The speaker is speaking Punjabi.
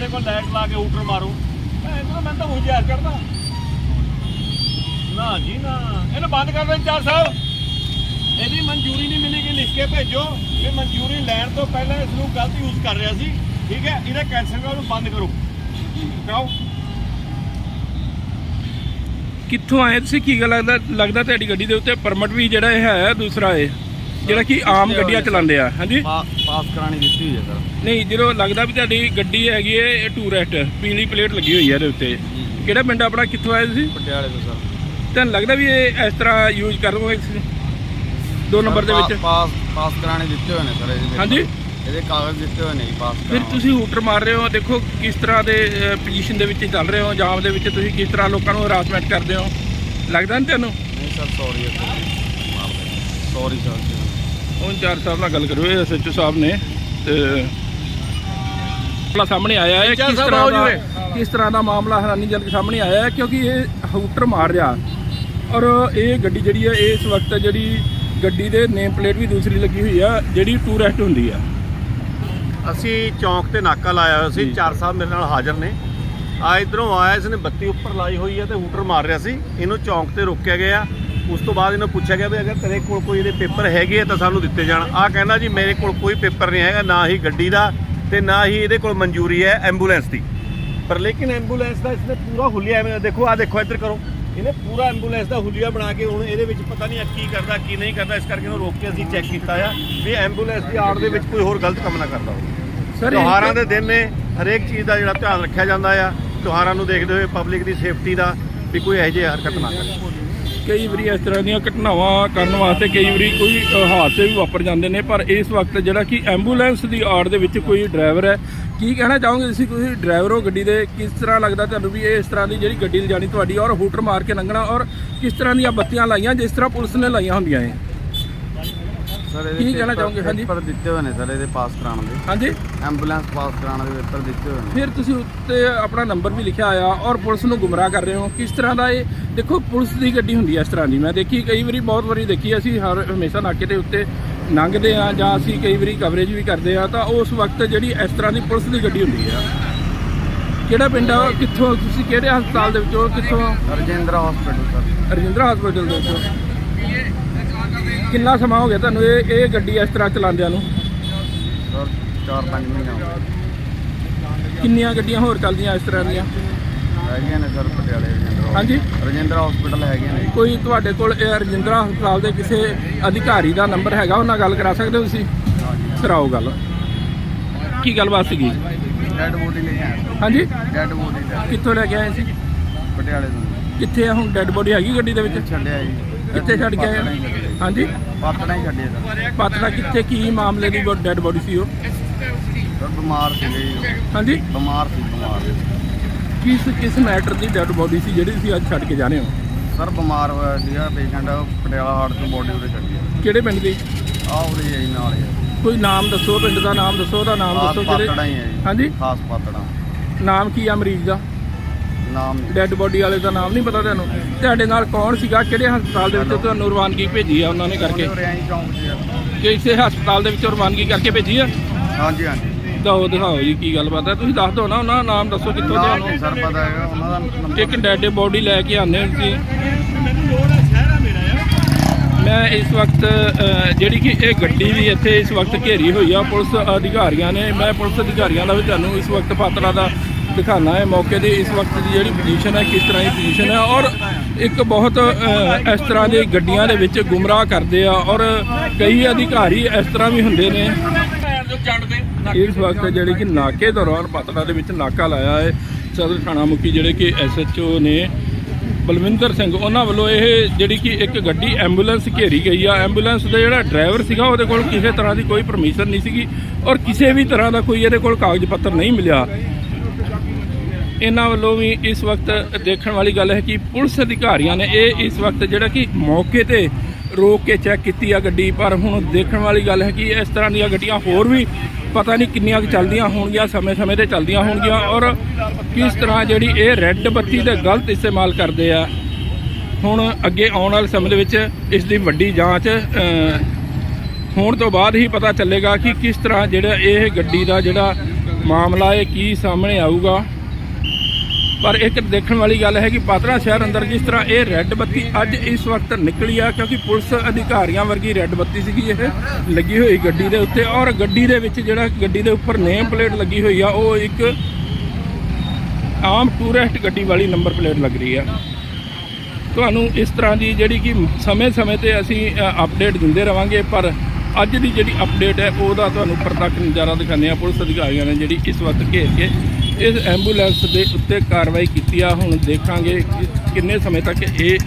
ਕੋਲ ਲਾਈਟ ਲਾ ਕੇ ਹੂਟਰ ਮਾਰੋ। ਮੈਂ ਇਹਨਾਂ ਮੈਂ ਤਾਂ ਉਹ ਕਰਦਾ ਨਾ ਜੀ, ਨਾ। ਇਹਨੂੰ ਬੰਦ ਕਰ ਦੇ ਚਾਰ ਸਾਹਿਬ। ਇਹਦੀ ਮਨਜ਼ੂਰੀ ਨਹੀਂ ਮਿਲੇਗੀ ਲਿਖ ਕੇ ਭੇਜੋ। ਕਿ ਮਨਜ਼ੂਰੀ ਲੈਣ ਤੋਂ ਪਹਿਲਾਂ ਇਸ ਨੂੰ ਗਲਤ ਯੂਜ਼ ਕਰ ਰਿਹਾ ਸੀ। ਠੀਕ ਹੈ? ਇਹਦਾ ਕੈਂਸਲ ਕਰੋ ਉਹਨੂੰ ਬੰਦ ਕਰੋ। ਕਰਾਓ ਕਿੱਥੋਂ ਆਏ ਤੁਸੀਂ? ਕੀ ਗੱਲ ਲੱਗਦਾ ਲੱਗਦਾ ਤੁਹਾਡੀ ਗੱਡੀ ਦੇ ਉੱਤੇ ਪਰਮਿਟ ਵੀ ਜਿਹੜਾ ਇਹ ਹੈ, ਦੂਸਰਾ ਇਹ? ਜਿਹੜਾ ਕਿ ਆਮ ਗੱਡੀਆਂ ਚਲਾਉਂਦੇ ਆ ਹਾਂਜੀ? ਪਾਸ ਕਰਾਣੀ ਦਿੱਤੀ ਹੋਈ ਹੈ ਸਰ। ਨਹੀਂ ਜਦੋਂ ਲੱਗਦਾ ਵੀ ਤੁਹਾਡੀ ਗੱਡੀ ਹੈਗੀ ਹੈ ਇਹ ਟੂਰਿਸਟ ਪੀਲੀ ਪਲੇਟ ਲੱਗੀ ਹੋਈ ਹੈ ਇਹਦੇ ਉੱਤੇ। ਕਿਹੜਾ ਪਿੰਡ ਆਪਣਾ ਕਿੱਥੋਂ ਆਏ ਤੁਸੀਂ? ਪਟਿਆਲੇ ਤੋਂ ਸਰ। ਤੁਹਾਨੂੰ ਲੱਗਦਾ ਵੀ ਇਹ ਇਸ ਤਰ੍ਹਾਂ ਯੂਜ਼ ਕਰੋਗੇ ਦੋ ਨੰਬਰ ਦੇ ਵਿੱਚ। ਪਾਸ ਪਾਸ ਕਰਾਣੇ ਦਿੱਤੇ ਹੋਏ ਨੇ ਸਰ ਇਹਦੇ। ਹਾਂਜੀ। ਇਹਦੇ ਕਾਗਜ਼ ਦਿੱਤੇ ਹੋਏ ਨੇ ਪਾਸ ਫਿਰ ਤੁਸੀਂ ਹੂਟਰ ਮਾਰ ਰਹੇ ਹੋ ਦੇਖੋ ਕਿਸ ਤਰ੍ਹਾਂ ਦੇ ਪੋਜੀਸ਼ਨ ਦੇ ਵਿੱਚ ਚੱਲ ਰਹੇ ਹੋ ਜਾਮ ਦੇ ਵਿੱਚ ਤੁਸੀਂ ਕਿਸ ਤਰ੍ਹਾਂ ਲੋਕਾਂ ਨੂੰ ਹਰਾਸਮੈਂਟ ਕਰਦੇ ਹੋ। ਲੱਗਦਾ ਨਹੀਂ ਤੁਹਾਨੂੰ? ਨਹੀਂ ਸਰ ਸੌਰੀ। ਸੌਰੀ ਸਰ ਉਹ ਇੰਚਾਰਜ ਸਾਹਿਬ ਨਾਲ ਗੱਲ ਕਰੋ ਇਹ ਐਸਐਚਓ ਸਾਹਿਬ ਨੇ ਤੇ ਮਾਮਲਾ ਸਾਹਮਣੇ ਆਇਆ ਹੈ ਕਿਸ ਤਰ੍ਹਾਂ ਦਾ ਕਿਸ ਤਰ੍ਹਾਂ ਦਾ ਮਾਮਲਾ ਹੈਰਾਨੀ ਜਲ ਕੇ ਸਾਹਮਣੇ ਆਇਆ ਹੈ ਕਿਉਂਕਿ ਇਹ ਹੂਟਰ ਮਾਰ ਰਿਹਾ। ਔਰ ਇਹ ਗੱਡੀ ਜਿਹੜੀ ਹੈ ਇਸ ਵਕਤ ਜਿਹੜੀ ਗੱਡੀ ਦੇ ਨੇਮ ਪਲੇਟ ਵੀ ਦੂਸਰੀ ਲੱਗੀ ਹੋਈ ਆ ਜਿਹੜੀ ਟੂਰਿਸਟ ਹੁੰਦੀ ਆ। ਅਸੀਂ ਚੌਂਕ ਤੇ ਨਾਕਾ ਲਾਇਆ ਹੋਇਆ ਸੀ। ਚਾਰ ਸਾਹਿਬ ਮੇਰੇ ਨਾਲ ਹਾਜ਼ਰ ਨੇ। ਆ ਇਧਰੋਂ ਆਇਆ ਇਸਨੇ ਬੱਤੀ ਉੱਪਰ ਲਾਈ ਹੋਈ ਹੈ ਤੇ ਹੂਟਰ ਮਾਰ ਰਿਹਾ ਸੀ। ਇਹਨੂੰ ਚੌਂਕ ਤੇ ਰੋਕਿਆ ਗਿਆ। ਉਸ ਤੋਂ ਬਾਅਦ ਇਹਨੂੰ ਪੁੱਛਿਆ ਗਿਆ ਵੀ ਅਗਰ ਤੇਰੇ ਕੋਲ ਕੋਈ ਇਹਦੇ ਪੇਪਰ ਹੈਗੇ ਆ ਤਾਂ ਸਾਨੂੰ ਦਿੱਤੇ ਜਾਣ। ਆ ਕਹਿੰਦਾ ਜੀ ਮੇਰੇ ਕੋਲ ਕੋਈ ਪੇਪਰ ਨਹੀਂ ਹੈਗਾ ਨਾ ਹੀ ਗੱਡੀ ਦਾ ਤੇ ਨਾ ਹੀ ਇਹਦੇ ਕੋਲ ਮਨਜ਼ੂਰੀ ਹੈ ਐਂਬੂਲੈਂਸ ਦੀ। ਪਰ ਲੇਕਿਨ ਐਂਬੂਲੈਂਸ ਦਾ ਇਸਨੇ ਪੂਰਾ ਹੁਲੀਆ ਐਵੇਂ ਦੇਖੋ ਆ ਦੇਖੋ ਇੱਧਰ ਕਰੋ। ਇਹਨੇ ਪੂਰਾ ਐਂਬੂਲੈਂਸ ਦਾ ਹੁਲੀਆ ਬਣਾ ਕੇ ਹੁਣ ਇਹਦੇ ਵਿੱਚ ਪਤਾ ਨਹੀਂ ਆ ਕੀ ਕਰਦਾ ਕੀ ਨਹੀਂ ਕਰਦਾ ਇਸ ਕਰਕੇ ਉਹਨੂੰ ਰੋਕ ਕੇ ਅਸੀਂ ਚੈੱਕ ਕੀਤਾ ਆ ਵੀ ਐਂਬੂਲੈਂਸ ਦੀ ਆੜ ਦੇ ਵਿੱਚ ਕੋਈ ਹੋਰ ਗਲਤ ਕੰਮ ਨਾ ਕਰਦਾ ਹੋਵੇ। ਸਰ ਤਿਉਹਾਰਾਂ ਦੇ ਦਿਨ ਨੇ ਹਰੇਕ ਚੀਜ਼ ਦਾ ਜਿਹੜਾ ਧਿਆਨ ਰੱਖਿਆ ਜਾਂਦਾ ਆ। ਤਿਉਹਾਰਾਂ ਨੂੰ ਦੇਖਦੇ ਹੋਏ ਪਬਲਿਕ ਦੀ ਸੇਫਟੀ ਦਾ ਵੀ ਕੋਈ ਇਹੋ ਜਿਹੀ ਹਰਕਤ ਨਾ ਕਰੇ। ਕਈ ਵਾਰੀ ਇਸ ਤਰ੍ਹਾਂ ਦੀਆਂ ਘਟਨਾਵਾਂ ਕਰਨ ਵਾਸਤੇ ਕਈ ਵਾਰੀ ਕੋਈ ਹਾਦਸੇ ਵੀ ਵਾਪਰ ਜਾਂਦੇ ਨੇ, ਪਰ ਇਸ ਵਕਤ ਜਿਹੜਾ ਕਿ ਐਂਬੂਲੈਂਸ ਦੀ ਆੜ ਦੇ ਵਿੱਚ ਕੋਈ ਡਰਾਈਵਰ ਹੈ, ਕੀ ਕਹਿਣਾ ਚਾਹੋਗੇ ਤੁਸੀਂ? ਕੋਈ ਡਰਾਈਵਰ ਹੋ ਗੱਡੀ ਦੇ, ਕਿਸ ਤਰ੍ਹਾਂ ਲੱਗਦਾ ਤੁਹਾਨੂੰ ਵੀ ਇਹ ਇਸ ਤਰ੍ਹਾਂ ਦੀ ਜਿਹੜੀ ਗੱਡੀ ਲਿਜਾਣੀ ਤੁਹਾਡੀ ਔਰ ਹੂਟਰ ਮਾਰ ਕੇ ਲੰਘਣਾ ਔਰ ਕਿਸ ਤਰ੍ਹਾਂ ਦੀਆਂ ਬੱਤੀਆਂ ਲਾਈਆਂ, ਜਿਸ ਤਰ੍ਹਾਂ ਪੁਲਿਸ ਨੇ ਲਾਈਆਂ ਹੁੰਦੀਆਂ ਹੈ ਸਰ ਕੀ ਕਹਿਣਾ ਪੇਪਰ- ਚਾਹੋਗੇ? ਹਾਂਜੀ। ਪੇਪਰ ਦਿੱਤੇ ਹੋਏ ਨੇ ਸਰ ਇਹਦੇ ਪਾਸ ਕਰਾਉਣ ਦੇ। ਹਾਂਜੀ। ਐਂਬੂਲੈਂਸ ਪਾਸ ਕਰਾਉਣ ਦੇ ਪੇਪਰ ਦਿੱਤੇ ਹੋਏ ਨੇ। ਫਿਰ ਤੁਸੀਂ ਉੱਤੇ ਆਪਣਾ ਨੰਬਰ ਵੀ ਲਿਖਿਆ ਆ ਔਰ ਪੁਲਿਸ ਨੂੰ ਗੁੰਮਰਾਹ ਕਰ ਰਹੇ ਹੋ। ਕਿਸ ਤਰ੍ਹਾਂ ਦਾ ਇਹ ਦੇਖੋ ਪੁਲਿਸ ਦੀ ਗੱਡੀ ਹੁੰਦੀ ਹੈ ਇਸ ਤਰ੍ਹਾਂ ਦੀ। ਮੈਂ ਦੇਖੀ ਕਈ ਵਾਰੀ ਬਹੁਤ ਵਾਰੀ ਦੇਖੀ ਅਸੀਂ ਹਰ ਹਮੇਸ਼ਾ ਨਾਕੇ ਦੇ ਉੱਤੇ ਲੰਘਦੇ ਆ ਜਾਂ ਅਸੀਂ ਕਈ ਵਾਰੀ ਕਵਰੇਜ ਵੀ ਕਰਦੇ ਆ ਤਾਂ ਉਸ ਵਕਤ ਜਿਹੜੀ ਇਸ ਤਰ੍ਹਾਂ ਦੀ ਪੁਲਿਸ ਦੀ ਗੱਡੀ ਹੁੰਦੀ ਆ। ਕਿਹੜਾ ਪਿੰਡ ਆ? ਕਿੱਥੋਂ? ਤੁਸੀਂ ਕਿਹੜੇ ਹਸਪਤਾਲ ਦੇ ਵਿੱਚੋਂ ਕਿੱਥੋਂ? Rajindra hospital sir. Rajindra hospital ਦੇ ਵਿੱਚੋਂ ਕਿੰਨਾ ਸਮਾਂ ਹੋ ਗਿਆ ਤੁਹਾਨੂੰ ਇਹ ਇਹ ਗੱਡੀ ਇਸ ਤਰ੍ਹਾਂ ਚਲਾਉਂਦਿਆਂ ਨੂੰ? ਸਰ 4-5 ਮਹੀਨੇ ਹੋ ਗਏ। ਕਿੰਨੀਆਂ ਗੱਡੀਆਂ ਹੋਰ ਚੱਲਦੀਆਂ ਇਸ ਤਰ੍ਹਾਂ ਦੀਆਂ? ਹੈਗੀਆਂ ਨੇ ਸਰ ਪਟਿਆਲੇ ਰਜਿੰਦਰਾ ਹਾਂਜੀ। ਰਜਿੰਦਰਾ ਹਸਪੀਟਲ ਹੈਗੇ ਨੇ। ਕੋਈ ਤੁਹਾਡੇ ਕੋਲ ਇਹ ਰਜਿੰਦਰਾ ਹਸਪਤਾਲ ਦੇ ਕਿਸੇ ਅਧਿਕਾਰੀ ਦਾ ਨੰਬਰ ਹੈਗਾ? ਉਹਨਾਂ ਨਾਲ ਗੱਲ ਕਰਾ ਸਕਦੇ ਹੋ ਤੁਸੀਂ? ਕਰਾਓ ਗੱਲ। ਕੀ ਗੱਲਬਾਤ ਸੀਗੀ? ਡੈਡ ਬੋਡੀ ਲੈ ਆਏ ਹਾਂਜੀ। ਡੈਡ ਬੋਡੀ ਕਿੱਥੋਂ ਲੈ ਕੇ ਆਏ ਸੀ? ਪਟਿਆਲੇ ਤੋਂ। ਕਿੱਥੇ ਆ ਹੁਣ ਡੈੱਡ ਬੋਡੀ ਹੈਗੀ ਗੱਡੀ ਦੇ ਵਿੱਚ? ਛੱਡਿਆ ਜੀ। ਕਿੱਥੇ ਛੱਡ ਕੇ ਆਏ। ਹਾਂਜੀ। ਪਾਤੜਾਂ ਹੀ ਛੱਡਿਆ ਸਰ ਪਤਲਾ ਕਿੱਥੇ ਕੀ ਮਾਮਲੇ ਦੀ ਡੈੱਡ ਬੋਡੀ ਸੀ ਉਹ? ਸਰ ਬਿਮਾਰ ਸੀਗੇ ਜੀ। ਹਾਂਜੀ। ਬਿਮਾਰ ਸੀ ਬਿਮਾਰ। ਕਿਸ ਕਿਸ ਮੈਟਰ ਦੀ ਡੈੱਡ ਬੋਡੀ ਸੀ ਜਿਹੜੀ ਤੁਸੀਂ ਅੱਜ ਛੱਡ ਕੇ ਜਾਣੇ ਹੋ? ਸਰ ਬਿਮਾਰ ਹੋਇਆ ਸੀਗਾ ਪੇਸ਼ੈਂਟ ਪਟਿਆਲਾ ਹਾਰਟ ਤੋਂ ਬੋਡੀ ਉਰੇ ਛੱਡੀ ਕਿਹੜੇ ਪਿੰਡ ਦੀ? ਆ ਜੀ ਨਾਲ ਹੀ ਆ। ਕੋਈ ਨਾਮ ਦੱਸੋ ਪਿੰਡ ਦਾ ਨਾਮ ਦੱਸੋ ਉਹਦਾ ਨਾਮ ਖਾਸ ਦੱਸੋ ਪਾਤੜਾਂ ਹੀ ਹੈ ਜੀ। ਹਾਂਜੀ। ਖਾਸ ਪਾਤੜਾਂ। ਨਾਮ ਕੀ ਆ ਮਰੀਜ਼ ਦਾ? ਨਾਮ ਨਹੀਂ। ਡੈੱਡ ਬੋਡੀ ਵਾਲੇ ਦਾ ਨਾਮ ਨਹੀਂ ਪਤਾ ਤੁਹਾਨੂੰ ਤੁਹਾਡੇ ਨਾਲ ਕੌਣ ਸੀਗਾ? ਕਿਹੜੇ ਹਸਪਤਾਲ ਦੇ ਵਿੱਚ ਤੁਹਾਨੂੰ ਰਵਾਨਗੀ ਭੇਜੀ ਆ ਉਹਨਾਂ ਨੇ ਕਰਕੇ? ਚੌਂਕ ਆ। ਕਿਸੇ ਹਸਪਤਾਲ ਦੇ ਵਿੱਚ ਰਵਾਨਗੀ ਕਰਕੇ ਭੇਜੀ ਆ? ਹਾਂਜੀ ਹਾਂਜੀ। ਦਿਖਾਓ ਦਿਖਾਓ ਜੀ ਕੀ ਗੱਲਬਾਤ ਹੈ। ਤੁਸੀਂ ਦੱਸ ਦਿਓ ਨਾ ਉਹਨਾਂ ਦਾ ਨਾਮ ਦੱਸੋ ਕਿੱਥੋਂ ਦੇ ਨਾਮ ਨਹੀਂ ਸਰ ਪਤਾ ਹੈਗਾ ਉਹਨਾਂ ਦਾ ਨੰਬਰ ਇੱਕ ਡੈਡ ਬੋਡੀ ਲੈ ਕੇ ਆਨੇ ਹੋ ਤੁਸੀਂ ਮੈਨੂੰ ਲੋੜ ਹੈ ਸ਼ਹਿਰਾ ਮੇਰਾ ਯਾਰ ਮੈਂ ਇਸ ਵਕਤ ਅ, ਜਿਹੜੀ ਕਿ ਇਹ ਗੱਡੀ ਵੀ ਇੱਥੇ ਇਸ ਵਕਤ ਘੇਰੀ ਹੋਈ ਆ। ਪੁਲਿਸ ਅਧਿਕਾਰੀਆਂ ਨੇ ਮੈਂ ਪੁਲਿਸ ਅਧਿਕਾਰੀਆਂ ਦਾ ਵੀ ਤੁਹਾਨੂੰ ਇਸ ਵਕਤ ਪਾਤਰਾ ਦਾ ਦਿਖਾਣਾ ਹੈ ਮੌਕੇ ਦੀ ਇਸ ਵਕਤ ਦੀ ਜਿਹੜੀ ਪੋਜੀਸ਼ਨ ਹੈ, ਕਿਸ ਤਰ੍ਹਾਂ ਦੀ ਪੋਜੀਸ਼ਨ ਹੈ ਔਰ ਇੱਕ ਬਹੁਤ ਇਸ ਤਰ੍ਹਾਂ ਦੇ ਗੱਡੀਆਂ ਦੇ ਵਿੱਚ ਗੁੰਮਰਾਹ ਕਰਦੇ ਆ ਔਰ ਕਈ ਅਧਿਕਾਰੀ ਇਸ ਤਰ੍ਹਾਂ ਵੀ ਹੁੰਦੇ ਨੇ। ਇਸ ਵਕਤ ਜਿਹੜੀ ਕਿ ਨਾਕੇ ਦੌਰਾਨ ਪਤਲਾ ਦੇ ਵਿੱਚ ਨਾਕਾ ਲਾਇਆ ਹੈ। ਸਦਰ ਥਾਣਾ ਮੁਖੀ ਜਿਹੜੇ ਕਿ ਐਸਐਚਓ ਨੇ, ਬਲਵਿੰਦਰ ਸਿੰਘ, ਉਹਨਾਂ ਵੱਲੋਂ ਇਹ ਜਿਹੜੀ ਕਿ ਇੱਕ ਗੱਡੀ ਐਂਬੂਲੈਂਸ ਘੇਰੀ ਗਈ ਆ। ਐਂਬੂਲੈਂਸ ਦਾ ਜਿਹੜਾ ਡਰਾਈਵਰ ਸੀਗਾ, ਉਹਦੇ ਕੋਲ ਕਿਸੇ ਤਰ੍ਹਾਂ ਦੀ ਕੋਈ ਪਰਮਿਸ਼ਨ ਨਹੀਂ ਸੀਗੀ ਔਰ ਕਿਸੇ ਵੀ ਤਰ੍ਹਾਂ ਦਾ ਕੋਈ ਇਹਦੇ ਕੋਲ ਕਾਗਜ਼ ਪੱਤਰ ਨਹੀਂ ਮਿਲਿਆ। ਇਹਨਾਂ ਵੱਲੋਂ ਵੀ ਇਸ ਵਕਤ ਦੇਖਣ ਵਾਲੀ ਗੱਲ ਹੈ ਕਿ ਪੁਲਿਸ ਅਧਿਕਾਰੀਆਂ ਨੇ ਇਹ ਇਸ ਵਕਤ ਜਿਹੜਾ ਕਿ ਮੌਕੇ ਤੇ ਰੋਕ ਕੇ ਚੈੱਕ ਕੀਤੀ ਆ ਗੱਡੀ, ਪਰ ਹੁਣ ਦੇਖਣ ਵਾਲੀ ਗੱਲ ਹੈ ਕਿ ਇਸ ਤਰ੍ਹਾਂ ਦੀਆਂ ਗੱਡੀਆਂ ਹੋਰ ਵੀ ਪਤਾ ਨਹੀਂ ਕਿੰਨੀਆਂ ਕੁ ਚੱਲਦੀਆਂ ਹੋਣਗੀਆਂ, ਸਮੇਂ-ਸਮੇਂ ਤੇ ਚੱਲਦੀਆਂ ਹੋਣਗੀਆਂ ਔਰ ਕਿਸ ਤਰ੍ਹਾਂ ਜਿਹੜੀ ਇਹ ਰੈੱਡ ਬੱਤੀ ਦਾ ਗਲਤ ਇਸਤੇਮਾਲ ਕਰਦੇ ਆ। ਹੁਣ ਅੱਗੇ ਆਉਣ ਵਾਲੇ ਸਮੇਂ ਦੇ ਵਿੱਚ ਇਸ ਦੀ ਵੱਡੀ ਜਾਂਚ ਹੋਣ ਤੋਂ ਬਾਅਦ ਹੀ ਪਤਾ ਚੱਲੇਗਾ ਕਿ ਕਿਸ ਤਰ੍ਹਾਂ ਜਿਹੜਾ ਇਹ ਗੱਡੀ ਦਾ ਜਿਹੜਾ ਮਾਮਲਾ ਇਹ ਕੀ ਸਾਹਮਣੇ ਆਊਗਾ। ਪਰ ਇੱਕ ਦੇਖਣ ਵਾਲੀ ਗੱਲ ਹੈ ਕਿ ਪਾਤਰਾ ਸ਼ਹਿਰ ਅੰਦਰ ਜਿਸ ਤਰ੍ਹਾਂ ਇਹ ਰੈੱਡ ਬੱਤੀ ਅੱਜ ਇਸ ਵਕਤ ਨਿਕਲੀ ਆ, ਕਿਉਂਕਿ ਪੁਲਿਸ ਅਧਿਕਾਰੀਆਂ ਵਰਗੀ ਰੈੱਡ ਬੱਤੀ ਸੀਗੀ, ਇਹ ਲੱਗੀ ਹੋਈ ਗੱਡੀ ਦੇ ਉੱਤੇ ਔਰ ਗੱਡੀ ਦੇ ਵਿੱਚ ਜਿਹੜਾ ਗੱਡੀ ਦੇ ਉੱਪਰ ਨੇਮ ਪਲੇਟ ਲੱਗੀ ਹੋਈ ਆ, ਉਹ ਇੱਕ ਆਮ ਟੂਰਿਸਟ ਗੱਡੀ ਵਾਲੀ ਨੰਬਰ ਪਲੇਟ ਲੱਗ ਰਹੀ ਆ। ਤੁਹਾਨੂੰ ਇਸ ਤਰ੍ਹਾਂ ਦੀ ਜਿਹੜੀ ਕਿ ਸਮੇਂ-ਸਮੇਂ ਤੇ ਅਸੀਂ ਅਪਡੇਟ ਦਿੰਦੇ ਰਵਾਂਗੇ, ਪਰ ਅੱਜ ਦੀ ਜਿਹੜੀ ਅਪਡੇਟ ਹੈ, ਉਹਦਾ ਤੁਹਾਨੂੰ ਪ੍ਰਤੱਖ ਨਜ਼ਾਰਾ ਦਿਖਾਉਂਦੇ ਆ ਪੁਲਿਸ ਅਧਿਕਾਰੀਆਂ ਨੇ ਜਿਹੜੀ ਇਸ ਵਕਤ ਘੇਰ ਕੇ ਇਸ ਐਂਬੂਲੈਂਸ ਦੇ ਉੱਤੇ ਕਾਰਵਾਈ ਕੀਤੀ ਆ। ਹੁਣ ਦੇਖਾਂਗੇ ਕਿ ਕਿੰਨੇ ਸਮੇਂ ਤੱਕ ਇਹ